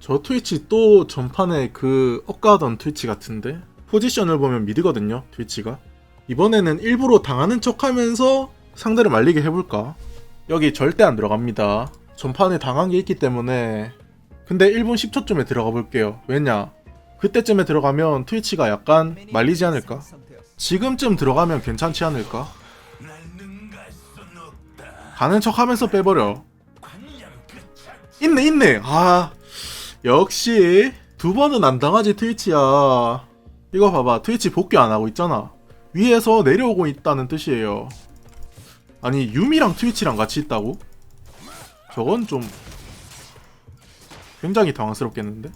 저 트위치 또 전판에 그 엇가던 트위치 같은데? 포지션을 보면 미드거든요 트위치가. 이번에는 일부러 당하는 척하면서 상대를 말리게 해볼까? 여기 절대 안 들어갑니다. 전판에 당한 게 있기 때문에. 근데 1분 10초쯤에 들어가 볼게요. 왜냐? 그때쯤에 들어가면 트위치가 약간 말리지 않을까? 지금쯤 들어가면 괜찮지 않을까? 가는 척하면서 빼버려. 있네 있네! 아 역시 두 번은 안 당하지 트위치야. 이거 봐봐 트위치 복귀 안 하고 있잖아. 위에서 내려오고 있다는 뜻이에요. 아니 유미랑 트위치랑 같이 있다고? 저건 좀 굉장히 당황스럽겠는데?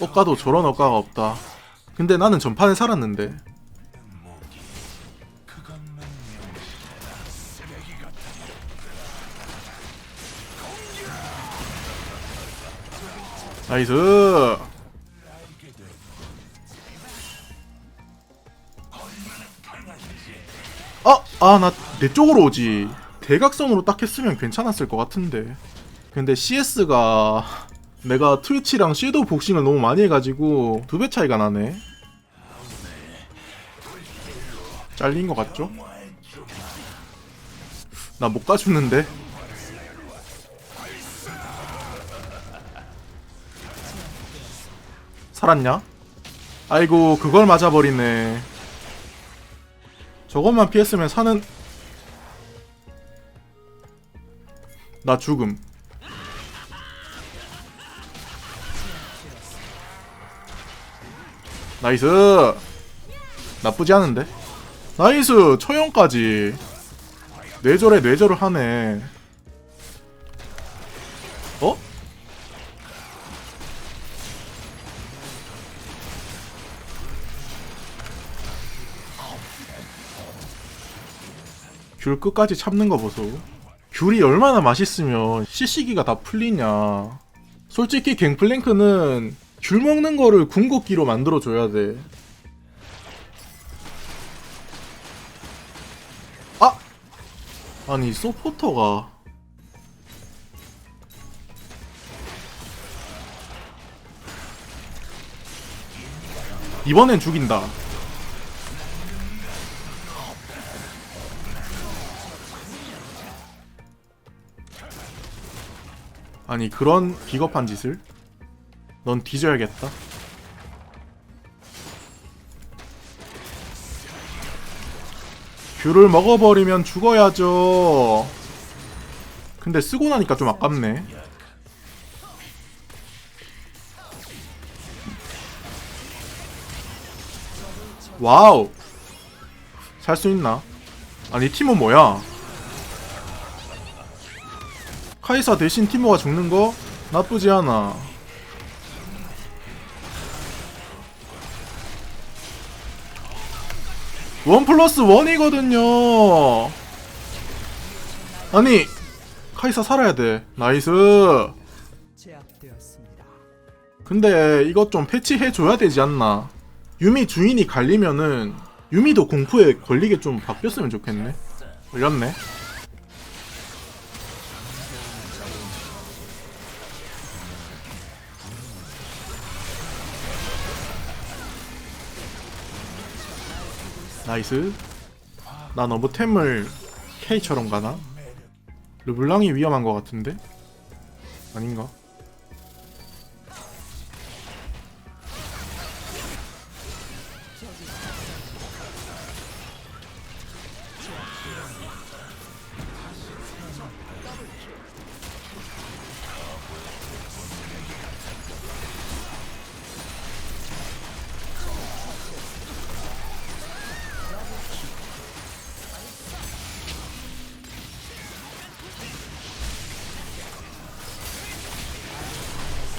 억가도 저런 억가가 없다. 근데 나는 전판에 살았는데 나이스 아! 아나 내 쪽으로 오지 대각선으로 딱 했으면 괜찮았을 것 같은데 근데 CS가 내가 트위치랑 섀도우 복싱을 너무 많이 해가지고 두 배 차이가 나네 잘린 것 같죠? 나 못 가주는데 살았냐? 아이고 그걸 맞아버리네. 저것만 피했으면 사는 나 죽음. 나이스! 나쁘지 않은데? 나이스! 처형까지. 뇌절에 뇌절을 하네 귤 끝까지 참는 거 보소. 귤이 얼마나 맛있으면 시시기가 다 풀리냐. 솔직히 갱플랭크는 귤 먹는 거를 궁극기로 만들어 줘야 돼. 아! 아니 소포터가 이번엔 죽인다. 아니 그런 비겁한 짓을? 넌 뒤져야겠다. 귤을 먹어버리면 죽어야죠. 근데 쓰고 나니까 좀 아깝네. 와우. 살 수 있나? 아니 팀은 뭐야? 카이사 대신 티모가 죽는 거 나쁘지 않아. 원 플러스 원이거든요. 아니 카이사 살아야 돼. 나이스. 근데 이것 좀 패치해 줘야 되지 않나? 유미 주인이 갈리면은 유미도 공포에 걸리게 좀 바뀌었으면 좋겠네. 걸렸네. 나이스. 나 너무 템을 K처럼 가나? 르블랑이 위험한 것 같은데? 아닌가?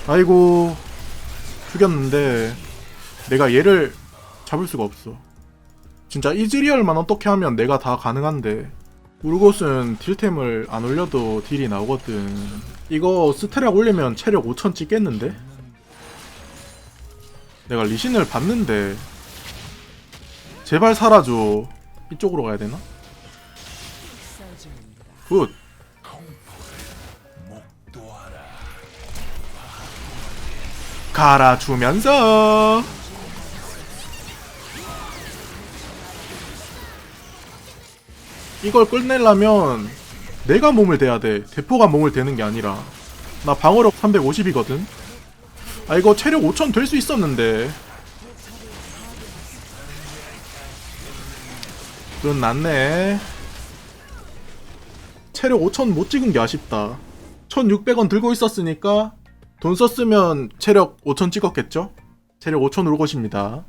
아이고 죽였는데 내가 얘를 잡을 수가 없어. 진짜 이즈리얼만 어떻게 하면 내가 다 가능한데? 우르곳은 딜템을 안 올려도 딜이 나오거든. 이거 스테락 올리면 체력 5000 찍겠는데? 내가 리신을 봤는데 제발 사라져 이쪽으로 가야 되나? 굿 갈아주면서. 이걸 끝내려면 내가 몸을 대야 돼. 대포가 몸을 대는 게 아니라. 나 방어력 350이거든. 아 이거 체력 5000 될 수 있었는데. 낫네. 체력 5000 못 찍은 게 아쉽다. 1600원 들고 있었으니까 돈 썼으면 체력 5000 찍었겠죠? 체력 5000올 것입니다